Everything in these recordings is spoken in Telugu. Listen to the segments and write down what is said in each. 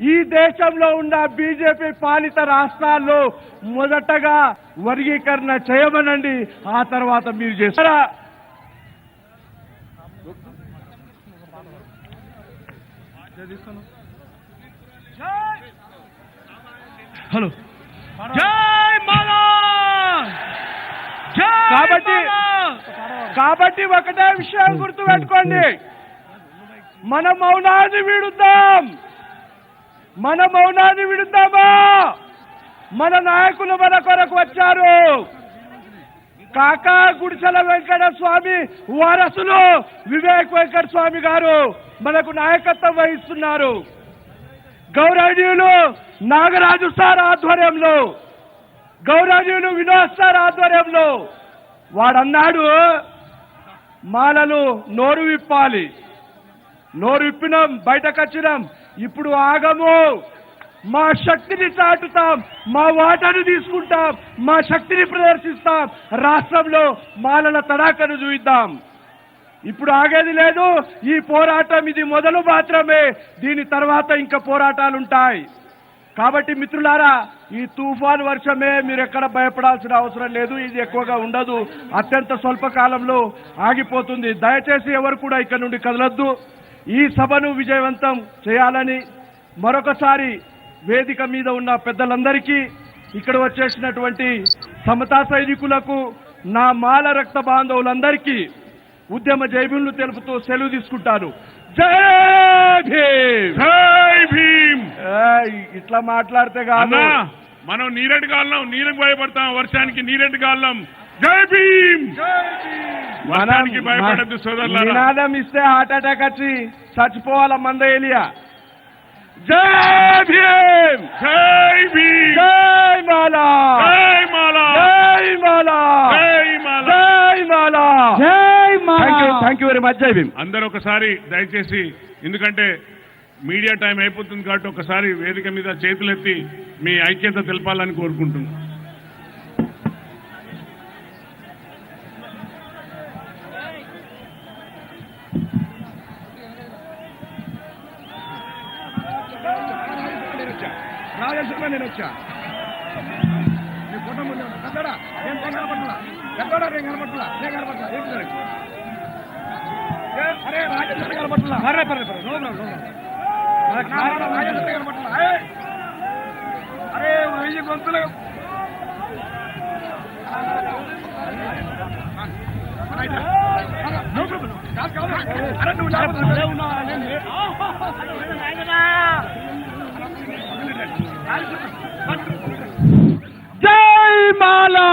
ఈ దేశంలో ఉన్న బీజేపీ పాలిత రాష్ట్రాల్లో మొదటగా వర్గీకరణ చేయమనండి. ఆ తర్వాత మీరు చేస్తారా? హలో. కాబట్టి కాబట్టి ఒకటే విషయం గుర్తుపెట్టుకోండి. మన మౌనాన్ని విడుద్దాం. మన మౌనాన్ని విడుద్దామా మన నాయకులు మన కొరకు వచ్చారు. కాకా గుడిసెల వెంకట స్వామి వారసులు వివేక్ వెంకట స్వామి గారు మనకు నాయకత్వం వహిస్తున్నారు. గౌరవనీయులు నాగరాజు సార్ ఆధ్వర్యంలో గౌరవనీయులు వినోద్ సార్ ఆధ్వర్యంలో వాడన్నాడు మాలలు నోరు విప్పాలి. నోరు విప్పినాం బయటకు వచ్చినాం ఇప్పుడు ఆగము. మా శక్తిని చాటుతాం మా వాటను తీసుకుంటాం మా శక్తిని ప్రదర్శిస్తాం. రాష్ట్రంలో మాలల తడాకను చూయిద్దాం. ఇప్పుడు ఆగేది లేదు ఈ పోరాటం ఇది మొదలు మాత్రమే. దీని తర్వాత ఇంకా పోరాటాలు ఉంటాయి కాబట్టి మిత్రులారా ఈ తుఫాన్ వర్షమే మీరు ఎక్కడ భయపడాల్సిన అవసరం లేదు ఇది ఎక్కువగా ఉండదు. అత్యంత స్వల్ప కాలంలో ఆగిపోతుంది. దయచేసి ఎవరు కూడా ఇక్కడ నుండి కదలొద్దు. ఈ సభను విజయవంతం చేయాలని మరొకసారి వేదిక మీద ఉన్న పెద్దలందరికీ ఇక్కడ వచ్చేసినటువంటి సమతా సైనికులకు నా మాల రక్త బాంధవులందరికీ ఉద్యమ జైబీలు తెలుపుతూ సెలవు తీసుకుంటాను. జై భీమ్! జై భీమ్! ఇట్లా మాట్లాడితే కాదు. మనం నీరెడ్డి కాలం నీరుకు భయపడతాం వర్షానికి నీరెడ్డి కాలం జై భీమ్! భయపడద్దు సోదరులారా. నినాదం ఇస్తే హార్ట్ అటాక్ వచ్చి చచ్చిపోవాల మంద ఏలియా జై భీమ్! జై భీమ్! జై మాలా! జై మాలా! జై మాలా! జై మాలా! జై మాలా! జై thank you Mala thank you very much జై భీమ్. అందరూ ఒకసారి దయచేసి ఎందుకంటే మీడియా టైం అయిపోతుంది కాబట్టి ఒకసారి వేదిక మీద చేతులెత్తి మీ ఐక్యత తెలపాలని కోరుకుంటున్నాను అరే వెయ్యి గొంతులు అరే, నువ్వు జై మాలా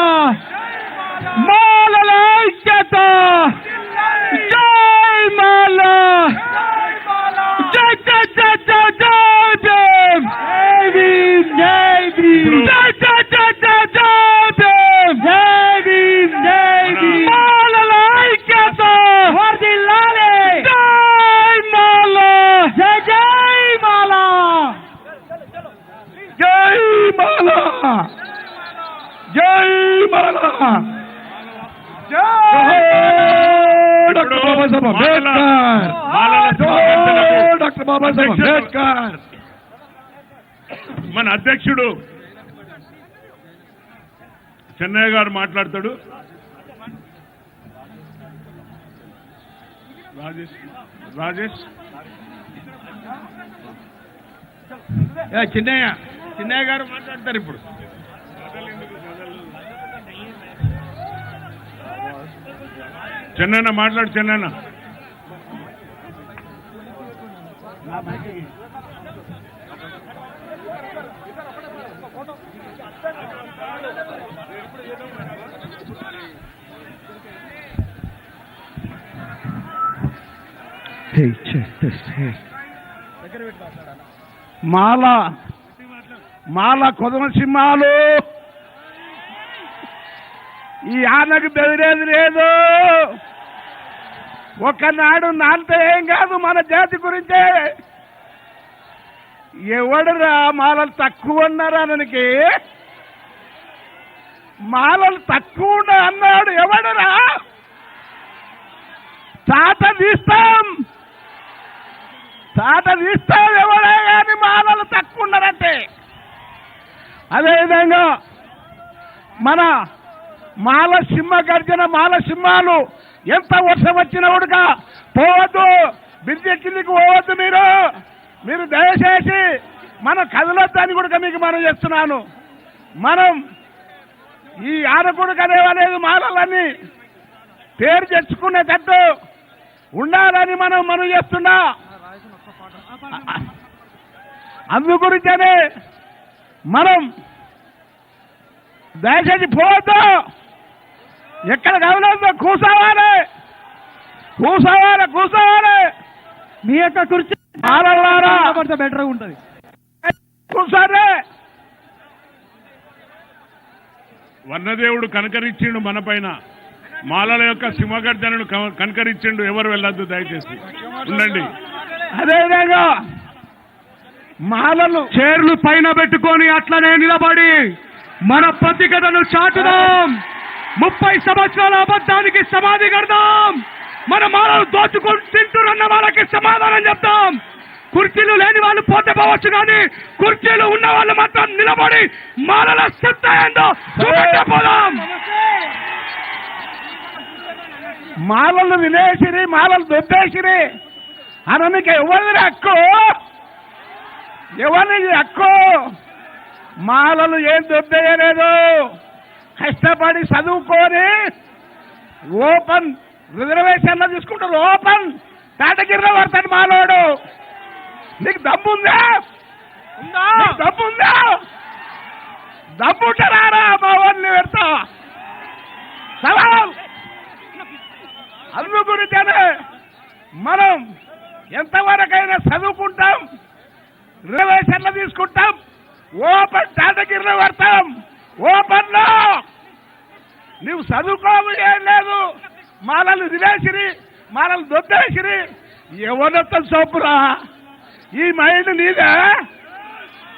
డాక్టర్ బాబాసాహెబ్ అంబేద్కర్! డాక్టర్ బాబాసాహెబ్ అంబేద్కర్! మన అధ్యక్షుడు చెన్నయ్య గారు మాట్లాడతాడు. రాజేష్ రాజేష్. చిన్నయ్య చిన్నయ్య గారు మాట్లాడతారు ఇప్పుడు. చెన్నైనా మాట్లాడు చెన్నైనా మాల మాల కొదమ సింహాలు. ఈ ఆనకు బెదిరేది లేదు. ఒకనాడు నాంత ఏం కాదు మన జాతి గురించే. ఎవడురా మాలలు తక్కువ ఉన్నారా ననికి? మాలలు తక్కువ అన్నాడు ఎవడురా? తాత తీస్తాం. తాత తీస్తాం ఎవడే కానీ మాలలు తక్కువ అదేవిధంగా మన మాల సింహ గర్జన మాల సింహాలు ఎంత వర్షం వచ్చినా కూడా పోవద్దు. బ్రిడ్జి కిందికి పోవద్దు మీరు. మీరు దయచేసి మనం కదలొద్దని కూడా మీకు మనం చేస్తున్నాను మనం ఈ ఆనకుడు కదేవలేదు మాలలని పేరు తెచ్చుకునేటట్టు ఉండాలని మనం మనం చేస్తున్నా అందు గురించనే మనం దయచేసి పోవద్దు. ఎక్కడ కదలొద్దు కూర్చోవాలి కూర్చోవాలి కూర్చోవాలి మీ యొక్క కుర్చీ పడితే బెటర్ ఉంటది. కూర్చోండి వర్ణదేవుడు కనకరించిండు మన పైన. మాలల యొక్క సింహగర్జనను కనకరించిండు ఎవరు వెళ్ళొద్దు దయచేసి. ఉండండి. అదేవిధంగా మాలలు చైర్లు పైన పెట్టుకొని అట్లనే నిలబడి మన ప్రతిఘటను చాటుదాం. ముప్పై సంవత్సరాల అబద్ధానికి సమాధి కడదాం. మన మాలలు దోచుకొని తింటున్న వాళ్ళకి సమాధానం చెప్తాం కుర్చీలు లేని వాళ్ళు పోతే పోవచ్చు కానీ కుర్చీలు ఉన్న వాళ్ళు మాత్రం నిలబడి మాలల సత్తా ఏందో పోదాం. మాలలు వినేసిరి మాలలు దొబ్బేసిరి. అననికి ఎవరి హక్కు? ఎవరిని హక్కు? మాలలు ఏం దొబ్బేయలేదు. కష్టపడి చదువుకొని ఓపెన్ రిజర్వేషన్లో తీసుకుంటారు. ఓపెన్ తాటగిరిలో పడతాడు మాలోడు. నీకు దమ్ముందా దమ్ముందా దమ్ముంటారా మా వాడిని పెడతా సవాల్ అందు గురించనే మనం ఎంతవరకైనా చదువుకుంటాం రిజర్వేషన్లు తీసుకుంటాం ఓపెన్ కేటగిరీలో పడతాం ఓపెన్లో నువ్వు ఏం లేదు. మనల్ని దిలేసిరి మనల్ని దొద్దేసిరి ఎవరొత్త సోపురా ఈ మైండ్ నీదే?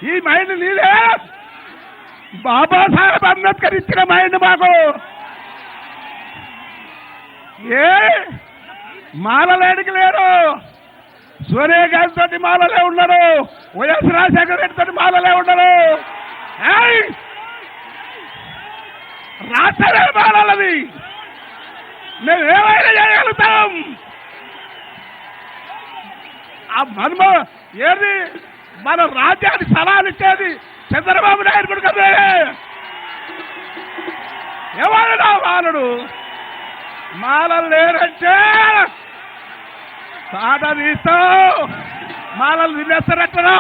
ఈ మైండ్ నీదే? బాబాసాహెబ్ అంబేద్కర్ ఇచ్చిన మైండ్ మాకు. ఏ? మాలలేడికి లేరు. సోనియా గారి తోటి మాలలే ఉన్నారు వైఎస్ రాజశేఖర రెడ్డి తోటి మాలలే ఉన్నారు రాష్ట్రమే మారాలది మేము ఏమైనా చేయగలుగుతాం? ఆ మన్మ ఏది? మన రాజ్యానికి సలాలు ఇచ్చేది చంద్రబాబు నాయుడు కూడా కదే ఎవరు మాలడు మాలలు లేరంటే తాట తీస్తావు మాలలు తినేస్తారట్టరా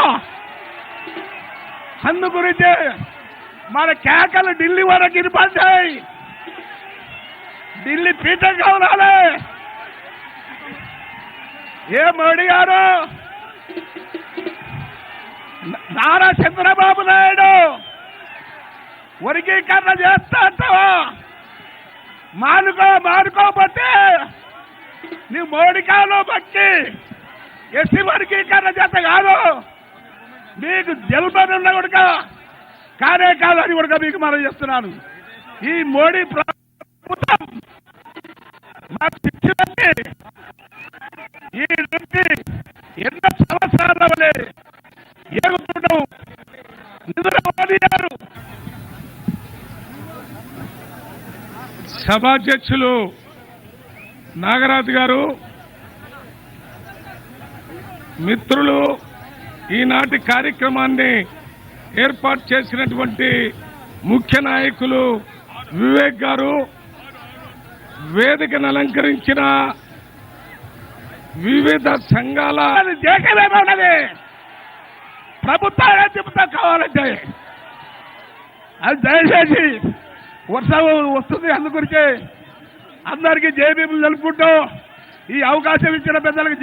అందు గురించి మన కేకలు ఢిల్లీ వరకు వినిపడ్డాయి ఢిల్లీ పీఠం కావాలి ఏ మోడీ గారు? నారా చంద్రబాబు నాయుడు. వర్గీకరణ చేస్తా అంటావా? మానుకో మానుకోకపోతే నీ మోడికాలో బట్టి. ఎస్సీ వర్గీకరణ చేత కాదు. మీకు జల్బనున్న కొడుక. కానే కాదు అని కూడా మీకు మనం చేస్తున్నాను. ఈ మోడీ ప్రభుత్వం మాకు ఈ నుంచి ఎన్నో సంవత్సరాల వలె ఏగుతుండవు. నిధుల గారు సభాధ్యక్షులు నాగరాజు గారు మిత్రులు ఈనాటి కార్యక్రమాన్ని ఏర్పాటు చేసినటువంటి ముఖ్య నాయకులు వివేక్ గారు వేదికను అలంకరించిన వివిధ సంఘాల అది దేశమేమో ఉన్నది ప్రభుత్వాలే చెబుతా కావాలంటే అది దయచేసి వర్షం వస్తుంది అందుగురించి అందరికీ జయభీములు జరుపుకుంటూ ఈ అవకాశం ఇచ్చిన పెద్దలకు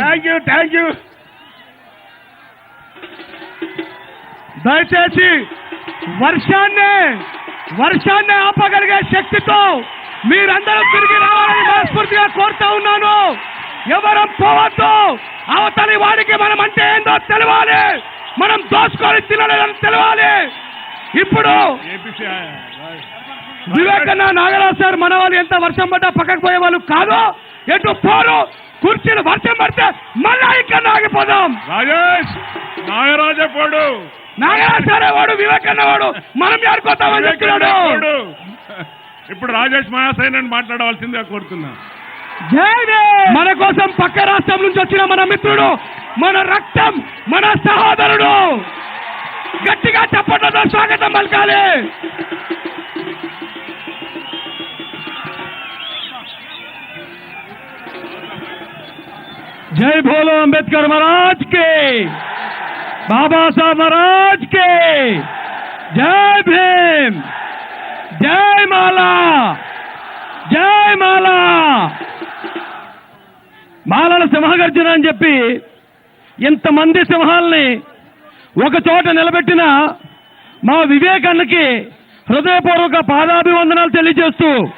థ్యాంక్ యూ థ్యాంక్ యూ దయచేసి వర్షాన్ని వర్షాన్ని ఆపగలిగే శక్తితో మీరందరూ తిరిగి రావాలని మనస్ఫూర్తిగా కోరుతా ఉన్నాను. ఎవరం పోవద్దు. అవతలి వాడికి మనం అంటే ఏందో తెలవాలి. మనం దోచుకొని తినలేదని తెలవాలి. ఇప్పుడు వివేకన్న నాగరాజ్ సార్ మన వాళ్ళు ఎంత వర్షం పడ్డా పక్కకు పోయే వాళ్ళు కాదు ఎటు పోరు కుర్చీలు వర్షం పడితే మళ్ళా ఇక్కడ ఆగిపోదాం. రాజేష్ నాగరాజ పోడు. నాగరాజారే వాడు వివేకన్న వాడు మనం ఆడుకోతామని చెప్తున్నాడు. పోడు. ఇప్పుడు రాజేష్ మహాసైన్ మాట్లాడవలసిందిగా కోరుతున్నా. మన కోసం పక్క రాష్ట్రం నుంచి వచ్చిన మన మిత్రుడు మన రక్తం మన సహోదరుడు. గట్టిగా చప్పట్లతో స్వాగతం పలకాలి. జై భోలో అంబేద్కర్ మహారాజ్ కే. బాబాసాహెబ్ మహారాజ్ కే. జై భీమ్. జై మాలా. జై మాలా. మాలల సింహగర్జన అని చెప్పి ఎంతమంది సింహాల్ని ఒక చోట నిలబెట్టిన మా వివేకానికి హృదయపూర్వక పాదాభివందనాలు తెలియజేస్తూ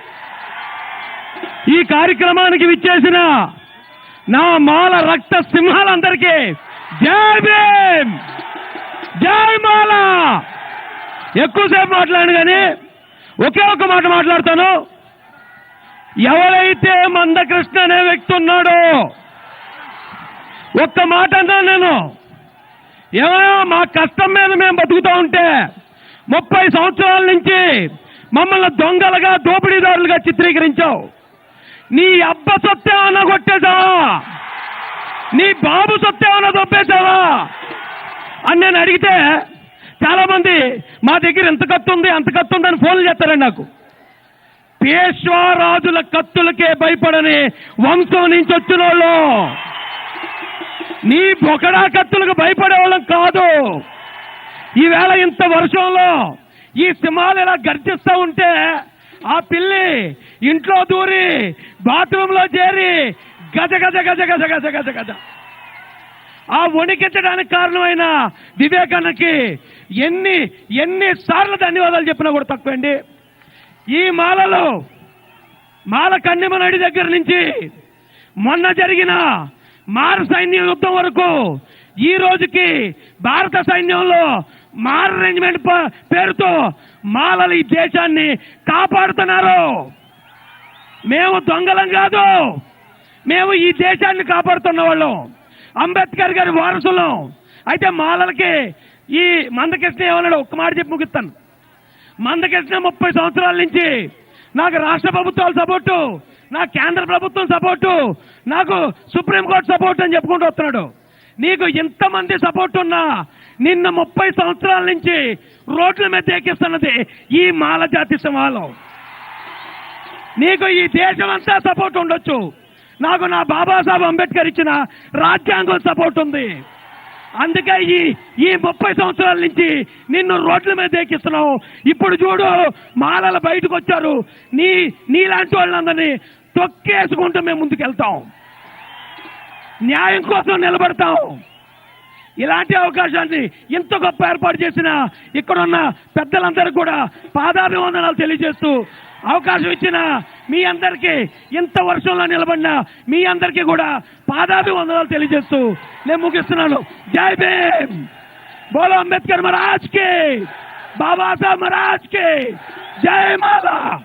ఈ కార్యక్రమానికి విచ్చేసిన నా మాల రక్త సింహాలందరికీ జై భీమ్! జై మాల! ఎక్కువసేపు మాట్లాడు కానీ ఒకే ఒక మాట మాట్లాడతాను. ఎవరైతే మందకృష్ణ అనే వ్యక్తి ఉన్నాడో ఒక్క మాట అన్నాను నేను. ఏమో మా కష్టం మీద మేము బతుకుతూ ఉంటే ముప్పై సంవత్సరాల నుంచి మమ్మల్ని దొంగలుగా దోపిడీదారులుగా చిత్రీకరించావు. నీ అబ్బ సొత్తేమన్నా కొట్టేశావా? నీ బాబు సొత్తేమన్నా దొబ్బేశావా అని నేను అడిగితే చాలా మంది మా దగ్గర ఎంత కత్తు ఉంది అంత కత్తు ఉందని ఫోన్లు చేస్తారండి నాకు. పేష్వా రాజుల కత్తులకే భయపడని వంశం నుంచి వచ్చిన వాళ్ళు. నీ బొకడా కత్తులకు భయపడే వాళ్ళం కాదు. ఈవేళ ఇంత వర్షంలో ఈ సింహాలు ఇలా గర్జిస్తూ ఉంటే ఆ పిల్లి ఇంట్లో దూరి బాత్రూమ్లో చేరి గజ గజ గజ గజ గజ గజ గజ. ఆ వణికించడానికి కారణమైన వివేకానికి ఎన్ని ఎన్ని సార్లు ధన్యవాదాలు చెప్పినా కూడా తక్కువండి. ఈ మాలలో మాల కన్నెమనడి దగ్గర నుంచి మొన్న జరిగిన మార సైన్య యుద్ధం వరకు ఈ రోజుకి భారత సైన్యంలో మార్ అరేంజ్మెంట్ పేరుతో మాలలు ఈ దేశాన్ని కాపాడుతున్నారు. మేము దొంగలం కాదు. మేము ఈ దేశాన్ని కాపాడుతున్న వాళ్ళం. అంబేద్కర్ గారి వారసులం. అయితే మాలలకి ఈ మందకృష్ణ ఏమన్నాడు ఒక్క మాట చెప్పి ముగిస్తాను. మందకృష్ణ ముప్పై సంవత్సరాల నుంచి నాకు రాష్ట్ర ప్రభుత్వాల సపోర్టు నా కేంద్ర ప్రభుత్వం సపోర్టు నాకు సుప్రీంకోర్టు సపోర్ట్ అని చెప్పుకుంటూ వస్తున్నాడు. నీకు ఇంతమంది సపోర్ట్ ఉన్నా నిన్న ముప్పై సంవత్సరాల నుంచి రోడ్ల మీద ఎక్కిస్తున్నది ఈ మాల జాతి సమాలం నీకు ఈ దేశం అంతా సపోర్ట్ ఉండొచ్చు. నాకు నా బాబాసాహెబ్ అంబేద్కర్ ఇచ్చిన రాజ్యాంగం సపోర్ట్ ఉంది. అందుకే ఈ ఈ ముప్పై సంవత్సరాల నుంచి నిన్ను రోడ్ల మీద ఎక్కిస్తున్నావు. ఇప్పుడు చూడు మాలల బయటకు వచ్చారు. నీ నీలాంటి వాళ్ళందరినీ తొక్కేసుకుంటూ మేము ముందుకెళ్తాం. న్యాయం కోసం నిలబడతాం. ఇలాంటి అవకాశాన్ని ఇంత గొప్ప ఏర్పాటు చేసిన ఇక్కడున్న పెద్దలందరూ కూడా పాదాభివందనాలు తెలియజేస్తూ అవకాశం ఇచ్చిన మీ అందరికీ ఇంత వర్షంలో నిలబడిన మీ అందరికీ కూడా పాదాభివందనాలు తెలియజేస్తూ నేను ముగిస్తున్నాను. జై భీమ్! బోలో అంబేద్కర్ మహారాజ్కి బాబాసాహెబ్ మహారాజ్కి జై మాలా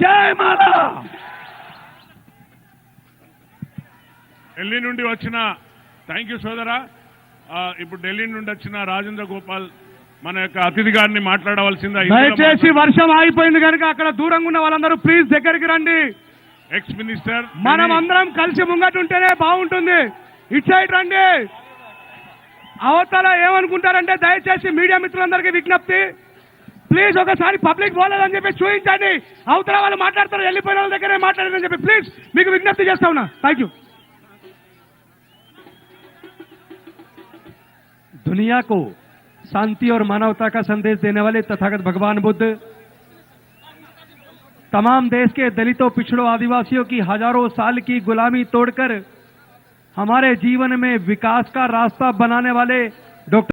జై మాలా ఢిల్లీ నుండి వచ్చిన థ్యాంక్ యూ సోదరా. ఇప్పుడు ఢిల్లీ నుండి వచ్చిన రాజేంద్ర గోపాల్ మన యొక్క అతిథి గారిని మాట్లాడవలసిందా దయచేసి వర్షం ఆగిపోయింది కనుక అక్కడ దూరంగా ఉన్న వాళ్ళందరూ ప్లీజ్ దగ్గరికి రండి. ఎక్స్ మినిస్టర్ మనం అందరం కలిసి ముంగటుంటేనే బాగుంటుంది. ఇటు సైడ్ రండి. అవతల ఏమనుకుంటారంటే దయచేసి మీడియా మిత్రులందరికీ విజ్ఞప్తి. ప్లీజ్ ఒకసారి పబ్లిక్ పోలేదని చెప్పి చూపించండి అవతల వాళ్ళు మాట్లాడతారు వెళ్ళిపోయిన వాళ్ళ దగ్గరే మాట్లాడారని చెప్పి ప్లీజ్ మీకు విజ్ఞప్తి చేస్తా ఉన్నా. థ్యాంక్ యూ दुनिया को शांति और मानवता का संदेश देने वाले तथागत भगवान बुद्ध, तमाम देश के दलितों, पिछड़ों, आदिवासियों की हज़ारों साल की गुलामी तोड़कर हमारे जीवन में विकास का रास्ता बनाने वाले डॉक्टर